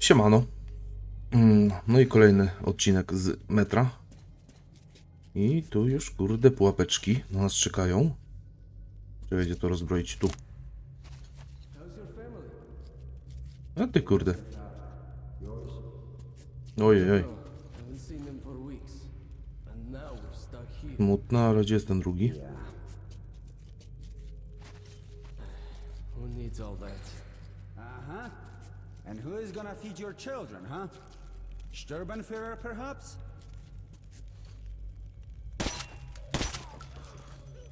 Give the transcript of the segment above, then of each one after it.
Siemano. Mm, No i kolejny odcinek z metra. I tu już, kurde, pułapeczki na nas czekają. Trzeba będzie to rozbroić tu. A ty kurde. Ojej, oj. Smutno, ale gdzie jest ten drugi? Who needs all that? And who is gonna feed your children, huh? Sturbenführer, perhaps?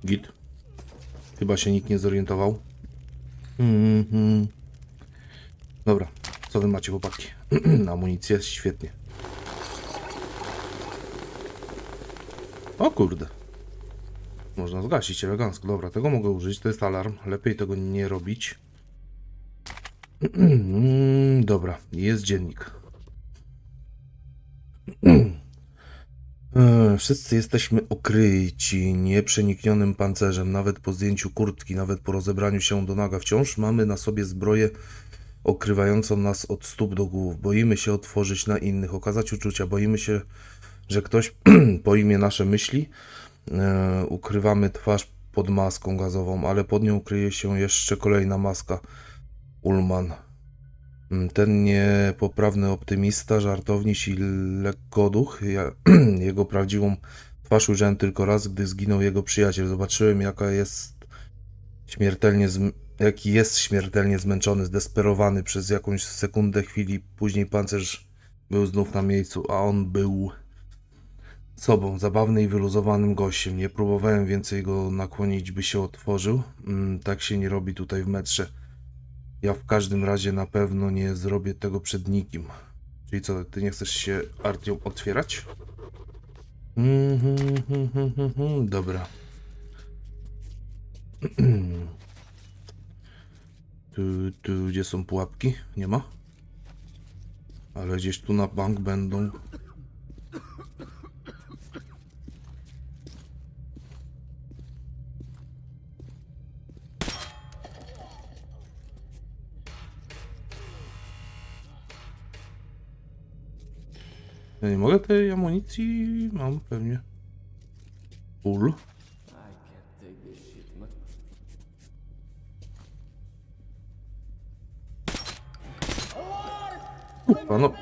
Git. Chyba się nikt nie zorientował. Mhm. Dobra, co wy macie chłopaki? Amunicję świetnie. O kurde. Można zgasić elegancko. Dobra, tego mogę użyć. To jest alarm. Lepiej tego nie robić. Dobra, jest dziennik. E, Wszyscy jesteśmy okryci nieprzeniknionym pancerzem, nawet po zdjęciu kurtki, nawet po rozebraniu się do naga. Wciąż mamy na sobie zbroję okrywającą nas od stóp do głów. Boimy się otworzyć na innych, okazać uczucia. Boimy się, że ktoś pojmie nasze myśli. E, ukrywamy twarz pod maską gazową, ale pod nią kryje się jeszcze kolejna maska. Ulman. Mm, Ten niepoprawny optymista, żartowniś i lekkoduch. Ja, jego prawdziwą twarz ujrzałem tylko raz, gdy zginął jego przyjaciel. Zobaczyłem, jaka jest śmiertelnie jaki jest śmiertelnie zmęczony, zdesperowany przez jakąś sekundę chwili. Później pancerz był znów na miejscu, a on był sobą, zabawny i wyluzowanym gościem. Nie próbowałem więcej go nakłonić, by się otworzył. Mm, tak się nie robi tutaj w metrze. Ja w każdym razie na pewno nie zrobię tego przed nikim. Czyli co, ty nie chcesz się Artiom otwierać? Mhm, mhm, mhm, mhm, Dobra. Tu, tu, gdzie są pułapki? Nie ma? Ale gdzieś tu na bank będą. Ja nie mogę tej amunicji? Mam pewnie. Man. Kurwa, no.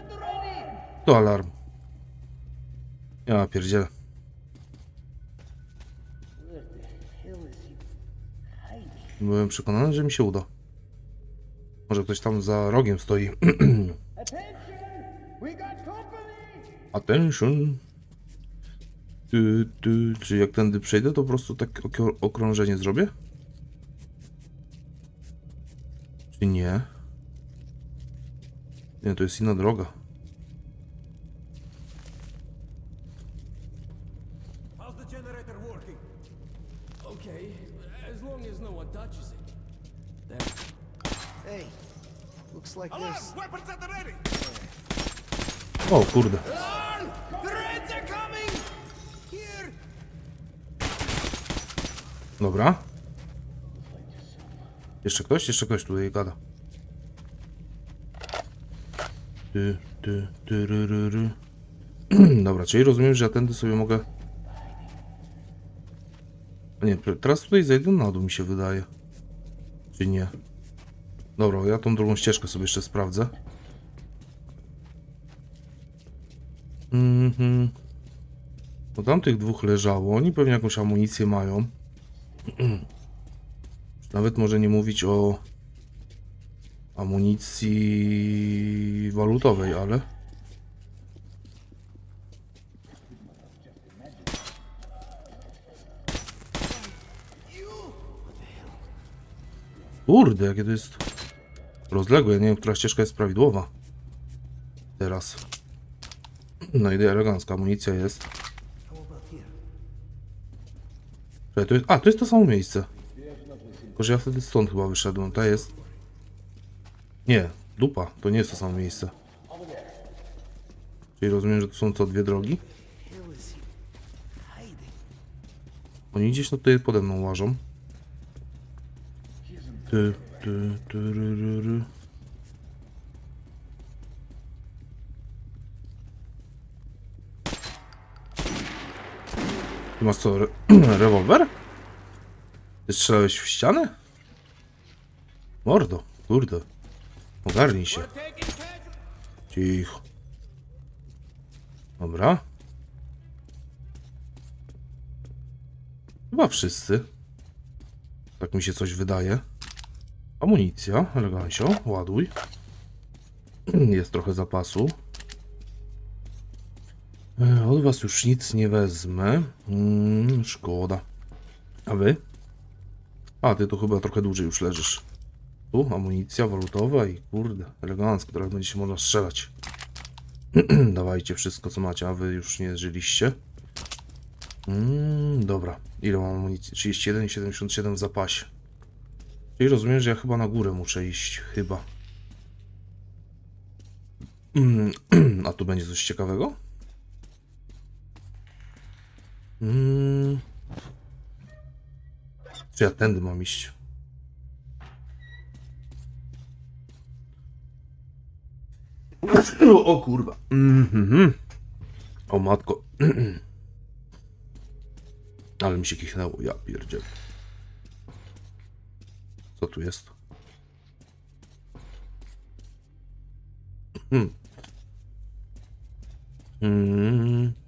To alarm. Ja pierdzielę. Byłem przekonany, że mi się uda. Może ktoś tam za rogiem stoi. Attention. Tu, tu. Czy jak tędy przejdę, to po prostu tak ok- okrążenie zrobię? Czy nie? Nie, to jest inna droga. How's the generator working? Okay, as long as no one touches it. Then Hey, looks like there's. Weapons at the ready! O kurde. Dobra. Jeszcze ktoś? Jeszcze ktoś tutaj gada. Ty, ty, ty, ry, ry, ry. Dobra, czyli rozumiem, że ja tędy sobie mogę... Nie, teraz tutaj zejdę na dół mi się wydaje. Czy nie? Dobra, ja tą drugą ścieżkę sobie jeszcze sprawdzę. Mhm. Bo tam tych dwóch leżało. Oni pewnie jakąś amunicję mają. Nawet może nie mówić o amunicji walutowej, ale. Kurde, jakie to jest rozległe. Ja nie wiem, która ścieżka jest prawidłowa. Teraz. No i elegancka amunicja jest. Czekaj, to jest. A, to jest to samo miejsce. Tylko, że ja wtedy stąd chyba wyszedłem. Ta jest. Nie, dupa. To nie jest to samo miejsce. Czyli rozumiem, że to są co dwie drogi? Oni gdzieś no tutaj pode mną łażą. Ty, ty, ty, ry, ry, ry. Ty masz co, re rewolwer? Ty strzelałeś w ścianę? Mordo, kurde. Ogarnij się. Cicho. Dobra. Chyba wszyscy. Tak mi się coś wydaje. Amunicja, elegancio, ładuj. Jest trochę zapasu. E, Od was już nic nie wezmę. Mm, szkoda. A wy? A, ty tu chyba trochę dłużej już leżysz. Tu amunicja walutowa i kurde, elegancko, teraz będzie się można strzelać. Dawajcie wszystko co macie, a wy już nie żyliście. Mm, dobra, ile mam amunicji? 31 i 77 w zapasie. Czyli rozumiem, że ja chyba na górę muszę iść, chyba. Mm, a tu będzie coś ciekawego? Mm. Czy ja tędy mam iść? O kurwa. Mhm. O matko. Ale mi się kichnęło, ja pierdziel. Co tu jest? Hmm. Mm.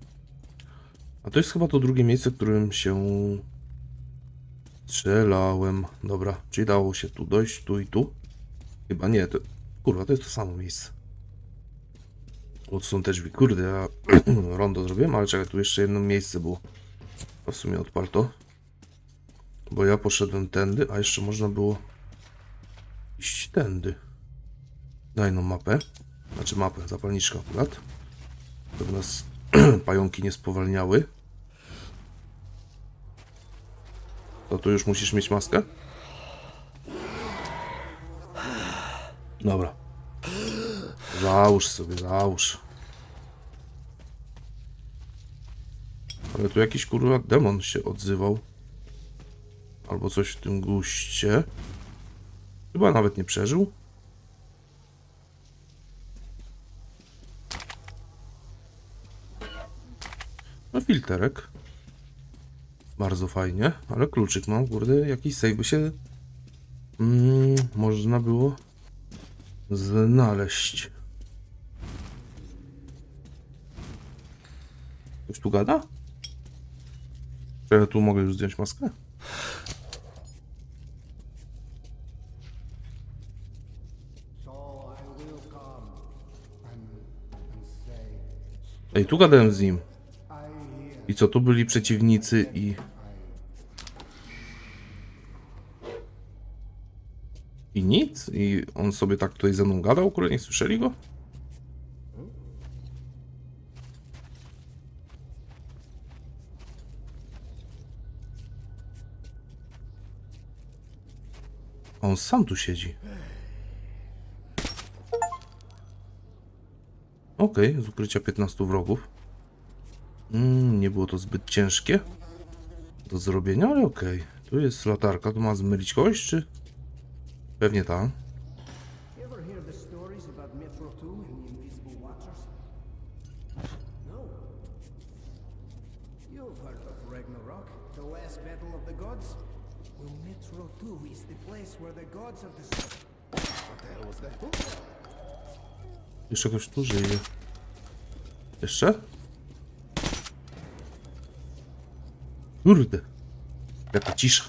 A to jest chyba to drugie miejsce, w którym się strzelałem. Dobra, czyli dało się tu dojść, tu i tu? Chyba nie, to... Kurwa, to jest to samo miejsce. O, są te drzwi. Kurde, ja rondo zrobiłem, ale czekaj, tu jeszcze jedno miejsce było. To w sumie odpal to. Bo ja poszedłem tędy, a jeszcze można było iść tędy. Daj no mapę. Znaczy mapę, zapalniczkę akurat. Żeby nas pająki nie spowalniały. To tu już musisz mieć maskę? Dobra. Załóż sobie, załóż. Ale tu jakiś kurwa demon się odzywał. Albo coś w tym guście. Chyba nawet nie przeżył. No filterek. Bardzo fajnie, ale kluczyk mam, kurde, jakiś save by się mm, można było znaleźć. Ktoś tu gada? Czy ja tu mogę już zdjąć maskę? Ej, tu gadałem z nim. I co, tu byli przeciwnicy i... I nic? I on sobie tak tutaj ze mną gadał, kurde, nie słyszeli go? On sam tu siedzi. Okej, z ukrycia 15 wrogów. Mm, nie było to zbyt ciężkie do zrobienia, ale okej. Tu jest latarka, to ma zmylić kogoś, czy? Pewnie. You ever hear the stories about Metro 2 and the Invisible Watchers? No. You've heard of Ragnarok, the last battle of the gods? Well, Metro 2 is the place where the gods of the sun. What the hell was that? Jeszcze ktoś tu żyje. Jeszcze? Kurde. Jaka cisza.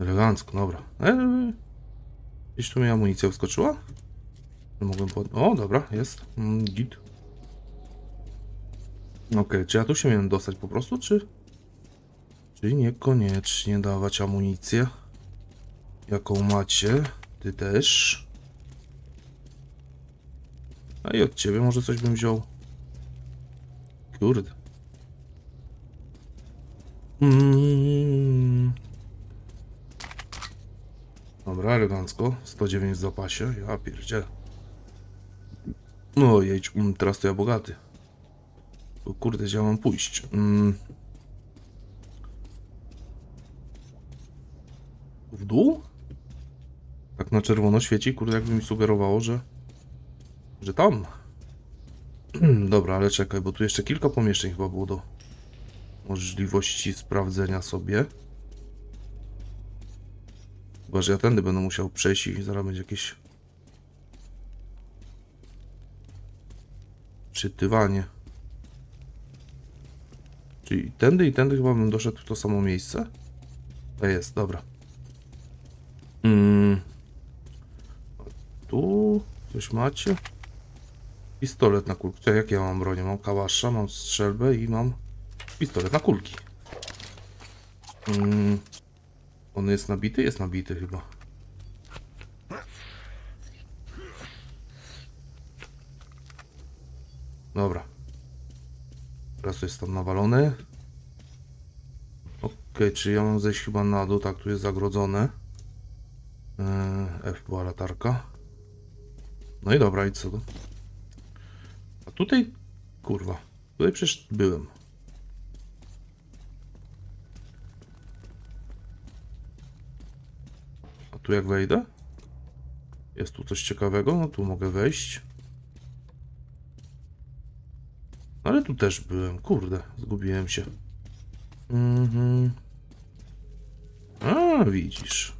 Elegancko, dobra. Eee, gdzieś tu mi amunicja wskoczyła? Nie Mogłem pod... O, dobra, jest. Mm, git. Okej, czy ja tu się miałem dostać po prostu, czy... Czy niekoniecznie dawać amunicję? Jaką macie? Ty też. A i od ciebie może coś bym wziął. Kurde. Mm. Dobra, elegancko. 109 w zapasie. Ja pierdzielę. No jedź, mm, teraz to ja bogaty. O kurde, gdzie ja mam pójść? Mm. W dół? Tak na czerwono świeci, kurde, jakby mi sugerowało, że... Że tam. Dobra, ale czekaj, bo tu jeszcze kilka pomieszczeń chyba było do możliwości sprawdzenia sobie. Chyba, że ja tędy będę musiał przejść i zaraz będzie jakieś czytywanie. Czyli tędy i tędy chyba bym doszedł w to samo miejsce? To jest, dobra. Mm. Tu coś macie? Pistolet na. Czekaj, jakie ja mam bronię? Mam kałasza, mam strzelbę i mam pistolet na kulki. Mm. On jest nabity? Jest nabity chyba. Dobra. Teraz jest tam nawalony. Okej, czy ja mam zejść chyba na dół? Tak, tu jest zagrodzone. Yy, F była latarka. No i dobra, i co? A tutaj, kurwa, tutaj przecież byłem. Tu jak wejdę? Jest tu coś ciekawego? No tu mogę wejść. Ale tu też byłem, kurde, zgubiłem się. Mhm. A, widzisz.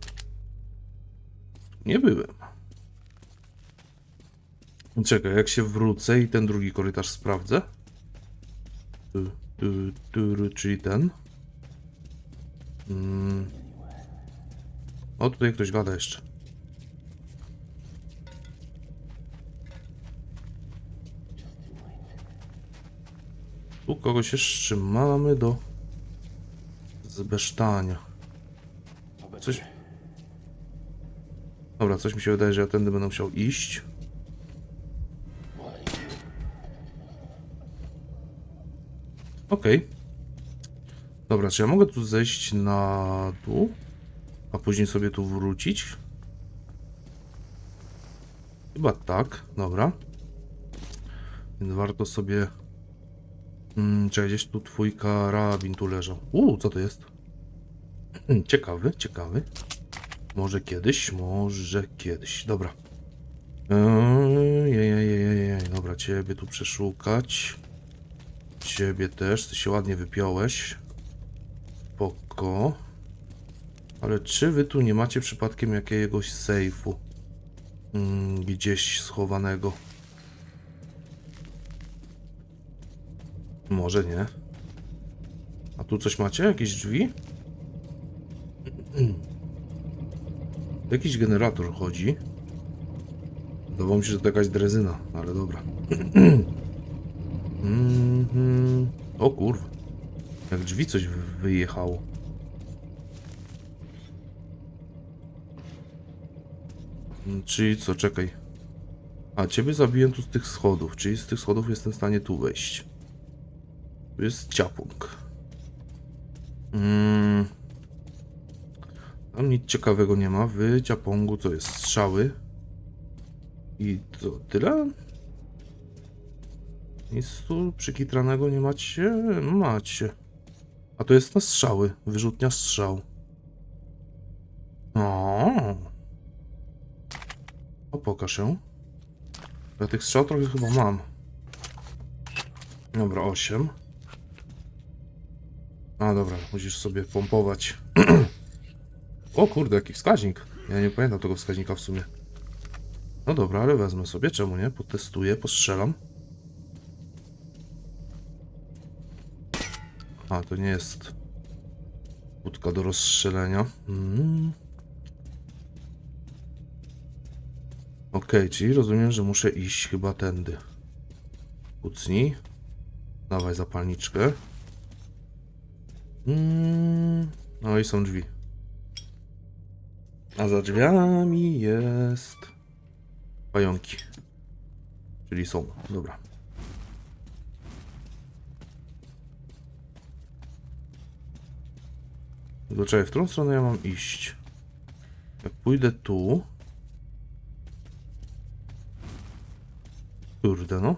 Nie byłem. Czekaj, jak się wrócę i ten drugi korytarz sprawdzę. Tu, tu, tu, czyli ten. Mm. O, tutaj ktoś gada jeszcze. Tu kogoś jeszcze mamy do zbesztania. Coś... Dobra, coś mi się wydaje, że ja tędy będę musiał iść. Okej. Dobra, czy ja mogę tu zejść na dół? A później sobie tu wrócić? Chyba tak, dobra. Więc warto sobie... Hmm, czekaj, gdzieś tu twój karabin tu leżał. Uuu, co to jest? Hmm, ciekawy, ciekawy. Może kiedyś, może kiedyś. Dobra. Eee, jej, jej, jej, jej, jej. Dobra, ciebie tu przeszukać. Ciebie też, ty się ładnie wypiąłeś. Spoko. Ale czy wy tu nie macie przypadkiem jakiegoś sejfu? Mm, gdzieś schowanego. Może nie. A tu coś macie? Jakieś drzwi? Jakiś generator chodzi. Wydawało mi się, że to jakaś drezyna, ale dobra. Mhm. O kurwa. Jak drzwi coś wy- wyjechało. Czyli co, czekaj. A ciebie zabiłem tu z tych schodów, czyli z tych schodów jestem w stanie tu wejść. Tu jest ciapung. Mm. Tam nic ciekawego nie ma. W ciapungu co jest? Strzały. I to tyle? Nic tu przykitranego nie macie? Macie. A to jest na strzały. Wyrzutnia strzał. O. Pokaż ją. Ja tych strzał trochę chyba mam. Dobra, 8. A, dobra, musisz sobie pompować. o kurde, jaki wskaźnik. Ja nie pamiętam tego wskaźnika w sumie. No dobra, ale wezmę sobie, czemu nie? Potestuję, postrzelam. A, to nie jest budka do rozstrzelenia. Mm. Okej, czyli rozumiem, że muszę iść chyba tędy. Kucnij. Dawaj zapalniczkę. Mm. No i są drzwi. A za drzwiami jest... Pająki. Czyli są. Dobra. Czekaj, w którą stronę ja mam iść? Jak pójdę tu... Kurde, no.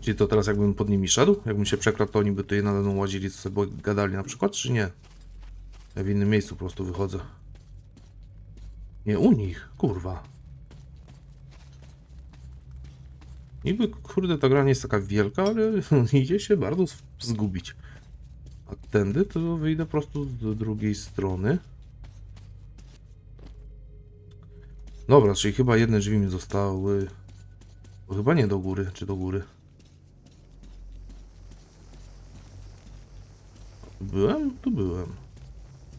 Czyli to teraz jakbym pod nimi szedł? Jakbym się przekradł, to oni by tutaj nade mną łazili, sobie gadali na przykład, czy nie? Ja w innym miejscu po prostu wychodzę. Nie, u nich, kurwa. Niby, kurde, ta gra nie jest taka wielka, ale idzie się bardzo z- zgubić. A tędy to wyjdę po prostu do drugiej strony. Dobra, czyli chyba jedne drzwi mi zostały. Bo chyba nie do góry, czy do góry. Byłem? Tu byłem.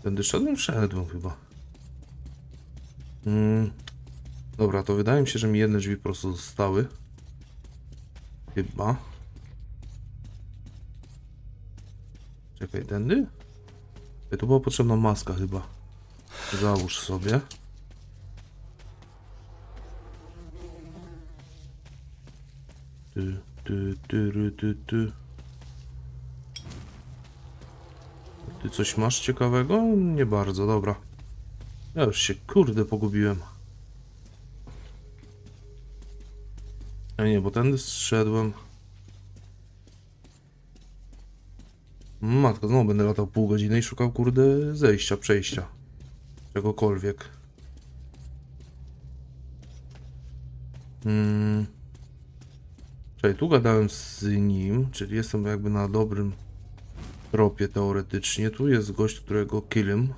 Tędy szedłem? Szedłem chyba. Mm. Dobra, to wydaje mi się, że mi jedne drzwi po prostu zostały. Chyba. Czekaj, tędy? Ej, Tu była potrzebna maska chyba. Załóż sobie. Ty, ty, ty, ty, ty. Ty coś masz ciekawego? Nie bardzo, dobra. Ja już się kurde pogubiłem. A nie, bo tędy zszedłem. Matko, znowu będę latał pół godziny i szukał kurde zejścia, przejścia. Czegokolwiek. Hmm. Czyli tu gadałem z nim, czyli jestem jakby na dobrym tropie teoretycznie. Tu jest gość, którego killem.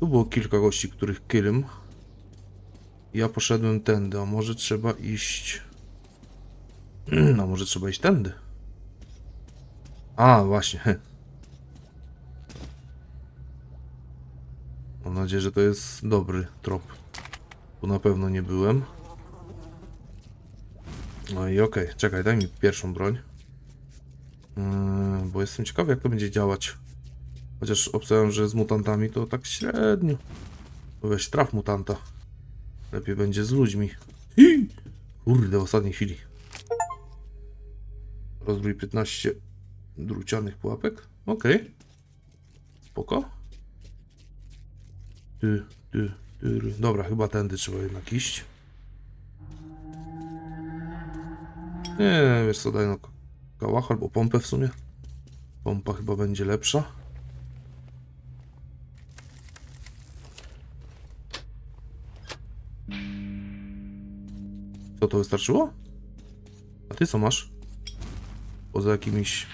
Tu było kilka gości, których killem. Ja poszedłem tędy, a może trzeba iść... No może trzeba iść tędy. A, właśnie. Mam nadzieję, że to jest dobry trop. Tu na pewno nie byłem. No i okej, czekaj, daj mi pierwszą broń. Yy, bo jestem ciekawy, jak to będzie działać. Chociaż obstawiam, że z mutantami to tak średnio. Weź traf mutanta. Lepiej będzie z ludźmi. Hi! Kurde, w ostatniej chwili. Rozbrój 15 drucianych pułapek. Okej. Spoko. Ty, ty, ty. Dobra, chyba tędy trzeba jednak iść. Nie, wiesz co, daj no kałach albo pompę w sumie. Pompa chyba będzie lepsza. Co to wystarczyło? A ty co masz? Poza jakimiś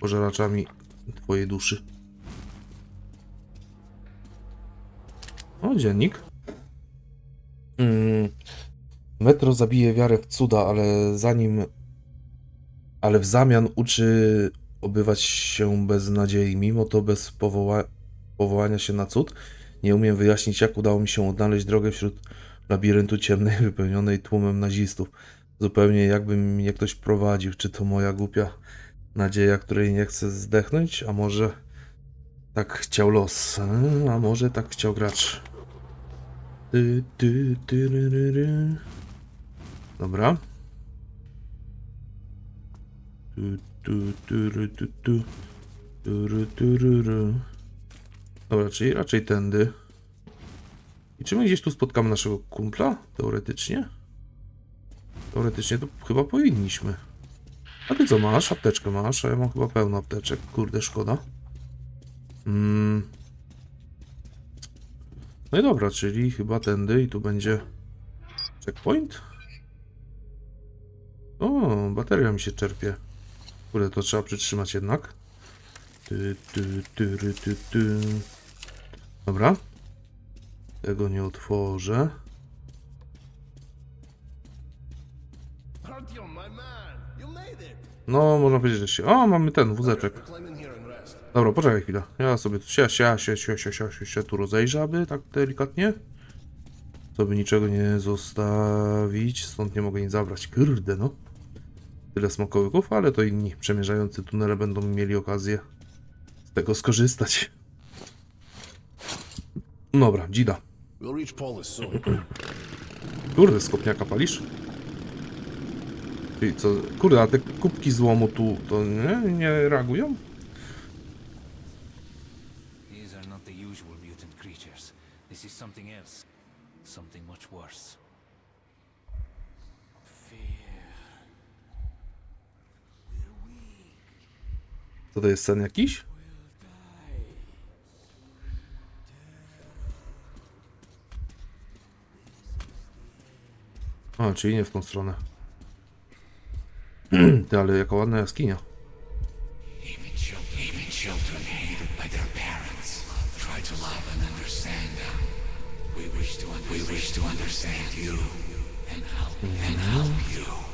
pożeraczami twojej duszy. O, dziennik. Mm. Metro zabije wiarę w cuda, ale zanim. Ale w zamian uczy obywać się bez nadziei, mimo to bez powoła... powołania się na cud. Nie umiem wyjaśnić, jak udało mi się odnaleźć drogę wśród labiryntu ciemnej, wypełnionej tłumem nazistów. Zupełnie jakby mnie ktoś prowadził. Czy to moja głupia nadzieja, której nie chcę zdechnąć? A może tak chciał los? A może tak chciał gracz? Ty, ty, ty, ry. Dobra. Tu, tu, tu, tu, tu. Tu, tu, ry, ry. Dobra, czyli raczej tędy. I czy my gdzieś tu spotkamy naszego kumpla? Teoretycznie? Teoretycznie to chyba powinniśmy. A ty co masz? Apteczkę masz, a ja mam chyba pełno apteczek. Kurde, szkoda. Mm. No i dobra, czyli chyba tędy i tu będzie checkpoint. O, bateria mi się czerpie. Kurde, to trzeba przytrzymać jednak. Ty, ty, ty, ty, ty. Dobra. Tego nie otworzę. No, można powiedzieć, że się... O, mamy ten wózeczek. Dobra, poczekaj chwilę. Ja sobie tu się, się, się, się, się, się, się, się tu rozejrzę, aby tak delikatnie. By niczego nie zostawić, stąd nie mogę nic zabrać. Kurde, no. Tyle smakołyków, ale to inni przemierzający tunele będą mieli okazję z tego skorzystać. Dobra, dzida. Kurde, skopniaka palisz? Czyli co, kurde, a te kubki złomu tu, to nie, nie reagują? Co to jest sen jakiś? A, czyli nie w tą stronę. Ty, ale jaka ładna jaskinia. We wish to understand you and help and help you.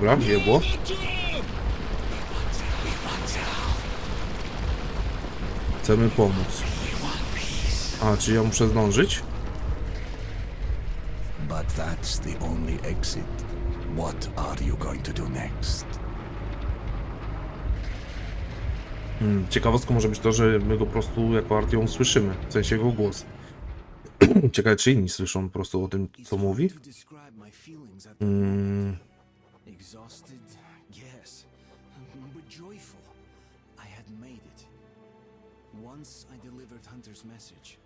Dobra, jebło. Chcemy pomóc. A, czy ja muszę zdążyć? But that's the only exit. What are you going to do next? Hmm, Ciekawostką może być to, że my go po prostu jako Artią słyszymy, w sensie jego głos. Ciekawe, czy inni słyszą po prostu o tym, co mówi. To Exhausted, yes, but joyful. I had made it. Once I delivered Hunter's message,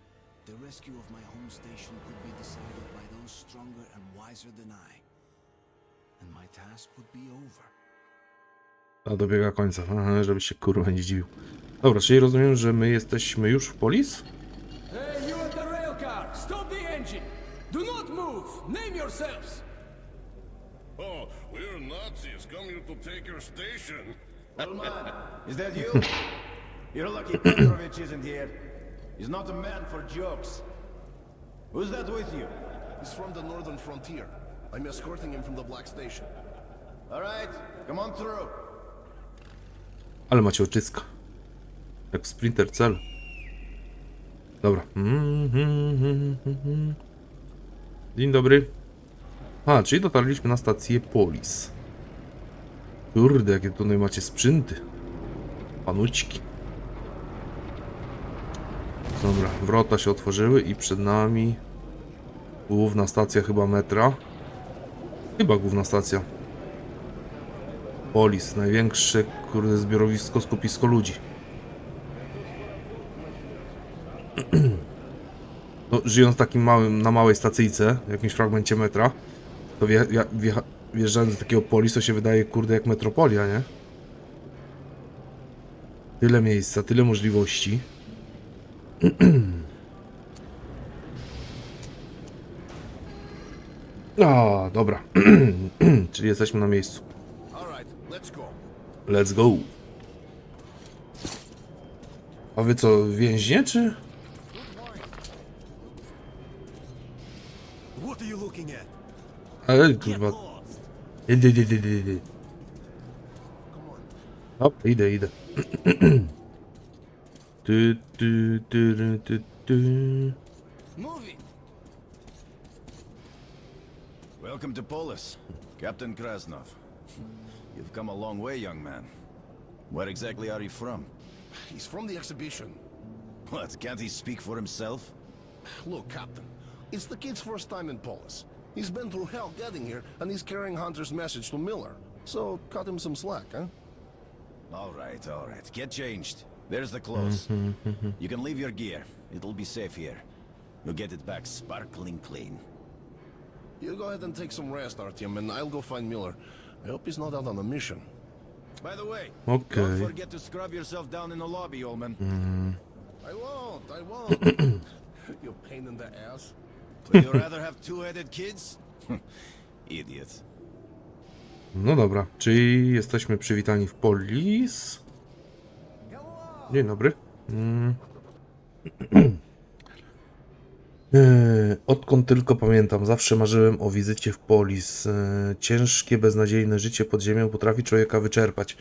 the rescue of my home station could be decided by those stronger and wiser than I. And my task would be over. a dobiega końca, Aha, żebyś się kurwa nie zdziwił. Dobra, czyli rozumiem, że my jesteśmy już w polis? Hey, you at the rail car! Stop the engine! Do not move! Name yourselves! To take your station. Is that you? You're lucky Petrovich isn't here. He's not a man for jokes. Who's that with you? He's from the northern frontier. I'm escorting him from the Black Station. All right, come on through. Ale macie oczyska. Jak w Sprinter Cell. Dobra. Dzień dobry. A, czyli dotarliśmy na stację Polis. Kurde, jakie tutaj macie sprzęty. Panućki. Dobra, wrota się otworzyły i przed nami główna stacja chyba metra. Chyba główna stacja. Polis, największe kurde zbiorowisko, skupisko ludzi. No, żyjąc takim małym, na małej stacyjce, w jakimś fragmencie metra, to wje, wjeżdżając do takiego polis, to się wydaje kurde jak metropolia, nie? Tyle miejsca, tyle możliwości. A, dobra. Czyli jesteśmy na miejscu. Let's go. A wy co, więźnie czy? What are you looking at? Ale kurwa. Idę, idę, idę, idę. Hop, idę, idę. Ty, ty, ty, ty, ty, ty. Moving! Welcome to Polis, Captain Krasnov. You've come a long way, young man. Where exactly are you from? He's from the exhibition. What, can't he speak for himself? Look, Captain, it's the kid's first time in Polis. He's been through hell getting here, and he's carrying Hunter's message to Miller. So cut him some slack, huh? All right, all right. Get changed. There's the clothes. you can leave your gear. It'll be safe here. You'll get it back sparkling clean. You go ahead and take some rest, Artyom, and I'll go find Miller. I hope he's not out on a mission. By the way, Okay. don't forget to scrub yourself down in the lobby, old man. Mm-hmm. I won't, I won't. you pain in the ass. Would you rather have two-headed kids? Idiot. No dobra, czyli jesteśmy przywitani w Polis. Dzień dobry. Mm. Eee, Odkąd tylko pamiętam, zawsze marzyłem o wizycie w Polis. Eee, Ciężkie, beznadziejne życie pod ziemią potrafi człowieka wyczerpać,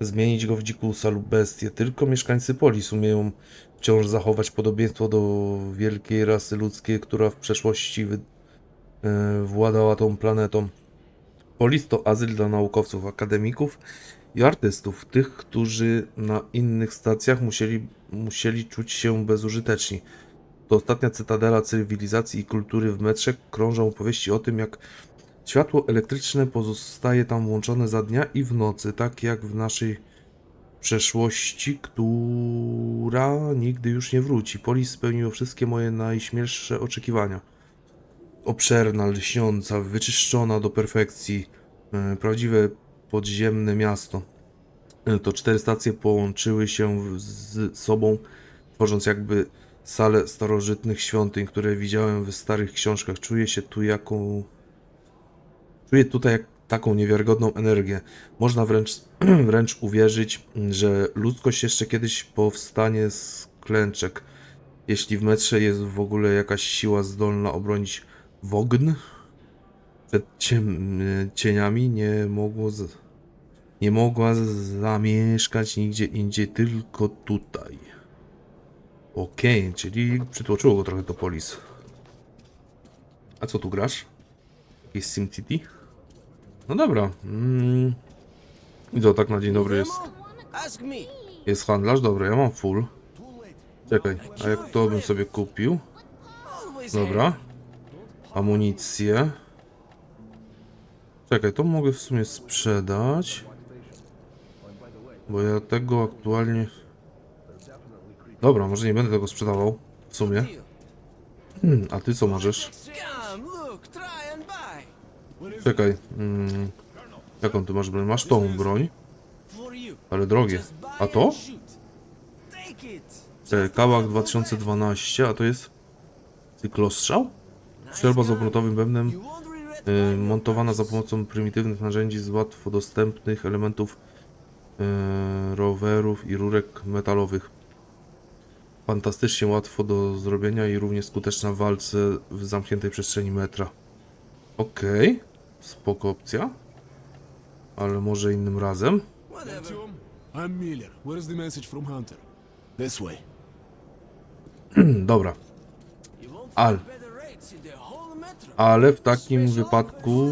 zmienić go w dzikusa lub bestię. Tylko mieszkańcy Polis umieją wciąż zachować podobieństwo do wielkiej rasy ludzkiej, która w przeszłości wy- eee, władała tą planetą. Polis to azyl dla naukowców, akademików i artystów, tych, którzy na innych stacjach musieli, musieli czuć się bezużyteczni. To ostatnia cytadela cywilizacji i kultury w metrze krążą opowieści o tym, jak światło elektryczne pozostaje tam włączone za dnia i w nocy, tak jak w naszej przeszłości, która nigdy już nie wróci. Polis spełniło wszystkie moje najśmielsze oczekiwania obszerna, lśniąca, wyczyszczona do perfekcji, e, prawdziwe podziemne miasto. E, To cztery stacje połączyły się z sobą tworząc jakby salę starożytnych świątyń, które widziałem w starych książkach. Czuję się tu jaką... Czuję tutaj taką niewiarygodną energię. Można wręcz, wręcz uwierzyć, że ludzkość jeszcze kiedyś powstanie z klęczek. Jeśli w metrze jest w ogóle jakaś siła zdolna obronić wogn przed cieniami, nie mogło z, nie mogła zamieszkać nigdzie indziej, tylko tutaj. Okej, czyli przytłoczyło go trochę to polis. A co tu grasz? Jakieś SimCity? No dobra. Mm. I to tak na dzień dobry jest. Jest handlarz? Dobra, ja mam full. Czekaj, a jak to bym sobie kupił? Dobra. Amunicję. Czekaj, to mogę w sumie sprzedać. Bo ja tego aktualnie... Dobra, może nie będę tego sprzedawał. W sumie. Hmm, a ty co możesz? Czekaj. Mm, jaką ty masz broń? Masz tą broń, ale drogie. A to? Czekaj, Kałak 2012, a to jest... Cyklostrzał? Strzelba z obrotowym bębnem. Y, montowana za pomocą prymitywnych narzędzi z łatwo dostępnych elementów y, rowerów i rurek metalowych. Fantastycznie łatwo do zrobienia i równie skuteczna w walce w zamkniętej przestrzeni metra. Okej, spoko opcja. Ale może innym razem. Whatever. I'm Miller. Where is the message from Hunter? This way. Dobra, Al. ale w takim wypadku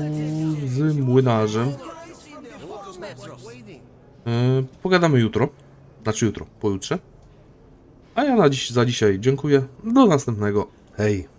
z młynarzem. Yy, pogadamy jutro. Znaczy jutro, pojutrze. A ja na dziś, za dzisiaj dziękuję. Do następnego. Hej.